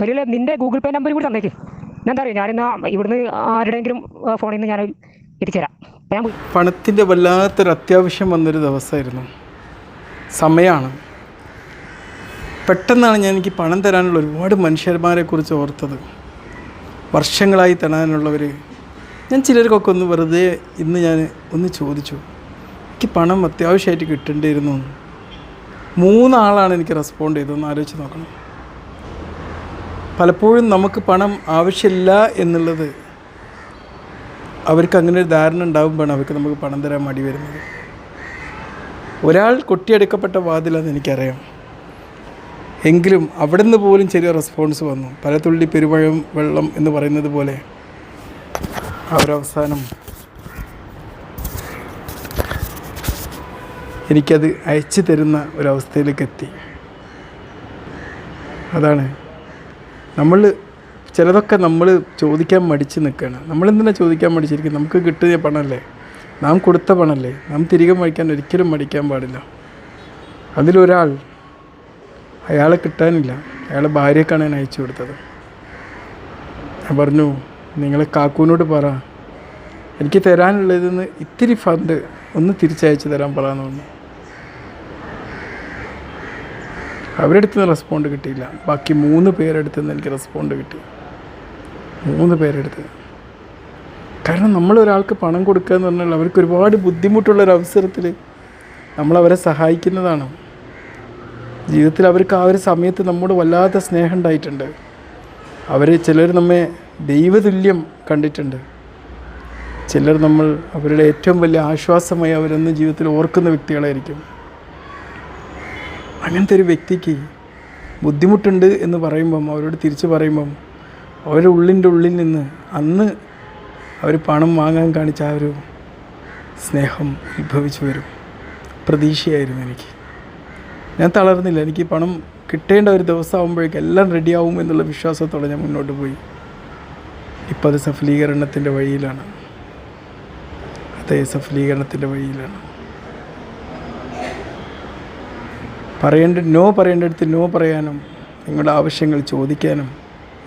ഖലീൽ നിന്റെ Google Pay number കൂടി തന്നേക്ക്. ഞാൻ എന്താ ഞാനിന്ന് ഇവിടുന്ന് ആരുടെയെങ്കിലും ഫോണിൽ നിന്ന് ഞാൻ എത്തിച്ചേരാം. ഞാൻ പോയി. പണത്തിന്റെ വല്ലാത്തൊരു അത്യാവശ്യം വന്നൊരു ദിവസമായിരുന്നു. സമയമാണ് പെട്ടെന്നാണ് ഞാൻ എനിക്ക് പണം തരാനുള്ള ഒരുപാട് മനുഷ്യന്മാരെ കുറിച്ച് ഓർത്തത്. വർഷങ്ങളായി തരാനുള്ളവർ ഞാൻ ചിലർക്കൊക്കെ ഒന്ന് വെറുതെ ഇന്ന് ഞാൻ ഒന്ന് ചോദിച്ചു എനിക്ക് പണം അത്യാവശ്യമായിട്ട് കിട്ടേണ്ടിയിരുന്നു. മൂന്നാളാണ് എനിക്ക് റെസ്പോണ്ട് ചെയ്തതെന്ന് ആലോചിച്ച് നോക്കണം. പലപ്പോഴും നമുക്ക് പണം ആവശ്യമില്ല എന്നുള്ളത് അവർക്ക് അങ്ങനെ ഒരു ധാരണ ഉണ്ടാകുമ്പോഴാണ് അവർക്ക് നമുക്ക് പണം തരാൻ മടി വരുന്നത്. ഒരാൾ കൊട്ടിയെടുക്കപ്പെട്ട വാതിലാണെന്ന് എനിക്കറിയാം. എങ്കിലും അവിടെ നിന്ന് പോലും ചെറിയ റെസ്പോൺസ് വന്നു. പല തുള്ളി പെരുമഴം വെള്ളം എന്ന് പറയുന്നത് പോലെ അവരവസാനം എനിക്കത് അയച്ചു തരുന്ന ഒരവസ്ഥയിലേക്ക് എത്തി അതാണ് നമ്മൾ ചിലതൊക്കെ നമ്മൾ ചോദിക്കാൻ മടിച്ച് നിൽക്കുകയാണ്. നമ്മളെന്തിനാണ് ചോദിക്കാൻ മടിച്ചിരിക്കും നമുക്ക് കിട്ടിയ പണമല്ലേ? നാം കൊടുത്ത പണമല്ലേ? നാം തിരികെ മടിക്കാൻ ഒരിക്കലും മടിക്കാൻ പാടില്ല. അതിലൊരാൾ അയാളെ കിട്ടാനില്ല. അയാളെ ഭാര്യക്കാണ് ഞാൻ അയച്ചു കൊടുത്തത്. ഞാൻ പറഞ്ഞു നിങ്ങൾ കാക്കൂനോട് പറ. എനിക്ക് തരാനുള്ളതെന്ന് ഇത്തിരി ഫണ്ട് ഒന്ന് തിരിച്ചയച്ചു തരാൻ പറയാമെന്ന് പറഞ്ഞു. അവരെടുത്ത് റെസ്പോണ്ട് കിട്ടിയില്ല. ബാക്കി മൂന്ന് പേരെടുത്ത് നിന്ന് എനിക്ക് റെസ്പോണ്ട് കിട്ടി. മൂന്ന് പേരെടുത്ത് കാരണം നമ്മൾ ഒരാൾക്ക് പണം കൊടുക്കുക എന്ന് പറഞ്ഞാൽ അവർക്ക് ഒരുപാട് ബുദ്ധിമുട്ടുള്ള ഒരു അവസരത്തിൽ നമ്മളവരെ സഹായിക്കുന്നതാണ്. ജീവിതത്തിൽ അവർക്ക് ആ ഒരു സമയത്ത് നമ്മോട് വല്ലാത്ത സ്നേഹം ഉണ്ടായിട്ടുണ്ട്. അവർ ചിലർ നമ്മെ ദൈവതുല്യം കണ്ടിട്ടുണ്ട്. ചിലർ നമ്മൾ അവരുടെ ഏറ്റവും വലിയ ആശ്വാസമായി അവരെന്ന് ജീവിതത്തിൽ ഓർക്കുന്ന വ്യക്തികളായിരിക്കും. അങ്ങനത്തെ ഒരു വ്യക്തിക്ക് ബുദ്ധിമുട്ടുണ്ട് എന്ന് പറയുമ്പം അവരോട് തിരിച്ച് പറയുമ്പം അവരുടെ ഉള്ളിന്റെ ഉള്ളിൽ നിന്ന് അന്ന് അവർ പണം വാങ്ങാൻ കാണിച്ച ആ ഒരു സ്നേഹം ഉത്ഭവിച്ചു വരും. പ്രതീക്ഷയായിരുന്നു എനിക്ക്. ഞാൻ തളർന്നില്ല. എനിക്ക് പണം കിട്ടേണ്ട ഒരു ദിവസം ആകുമ്പോഴേക്കും എല്ലാം റെഡിയാവും എന്നുള്ള വിശ്വാസത്തോടെ ഞാൻ മുന്നോട്ട് പോയി. ഇപ്പം അത് സഫലീകരണത്തിന്റെ വഴിയിലാണ്. അതേ സഫലീകരണത്തിന്റെ വഴിയിലാണ്. പറയേണ്ട നോ പറയേണ്ടടുത്ത് നോ പറയാനും നിങ്ങളുടെ ആവശ്യങ്ങൾ ചോദിക്കാനും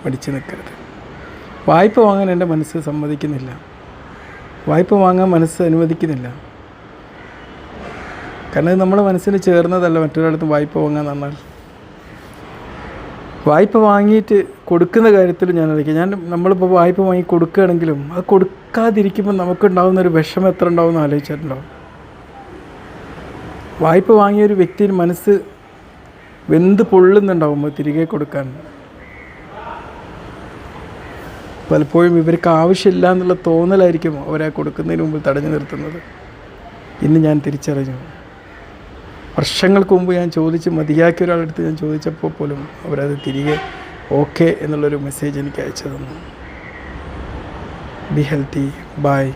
പഠിച്ചു നിൽക്കരുത്. വായ്പ വാങ്ങാൻ എന്റെ മനസ്സ് സമ്മതിക്കുന്നില്ല. വായ്പ വാങ്ങാൻ മനസ്സ് അനുവദിക്കുന്നില്ല. കാരണം ഇത് നമ്മുടെ മനസ്സിന് ചേർന്നതല്ല മറ്റൊരിടത്ത് വായ്പ വാങ്ങാൻ നന്നാൽ വായ്പ വാങ്ങിയിട്ട് കൊടുക്കുന്ന കാര്യത്തിൽ ഞാൻ അറിയിക്കാം ഞാൻ നമ്മളിപ്പോൾ വായ്പ വാങ്ങി കൊടുക്കുകയാണെങ്കിലും അത് കൊടുക്കാതിരിക്കുമ്പോൾ നമുക്കുണ്ടാകുന്ന ഒരു വിഷമം എത്ര ഉണ്ടാവും എന്ന് ആലോചിച്ചിട്ടുണ്ടാവും വായ്പ വാങ്ങിയ ഒരു വ്യക്തിയിൽ മനസ്സ് വെന്ത് പൊള്ളുന്നുണ്ടാവും തിരികെ കൊടുക്കാൻ. പലപ്പോഴും ഇവർക്ക് ആവശ്യമില്ല എന്നുള്ള തോന്നലായിരിക്കും അവരെ കൊടുക്കുന്നതിന് മുമ്പ് തടഞ്ഞു നിർത്തുന്നത്. ഇന്ന് ഞാൻ തിരിച്ചറിഞ്ഞു. വർഷങ്ങൾക്ക് മുമ്പ് ഞാൻ ചോദിച്ച് മതിയാക്കിയ ഒരാളടുത്ത് ഞാൻ ചോദിച്ചപ്പോൾ പോലും അവരത് തിരികെ ഓക്കെ എന്നുള്ളൊരു മെസ്സേജ് എനിക്ക് അയച്ചു തന്നു. Be healthy by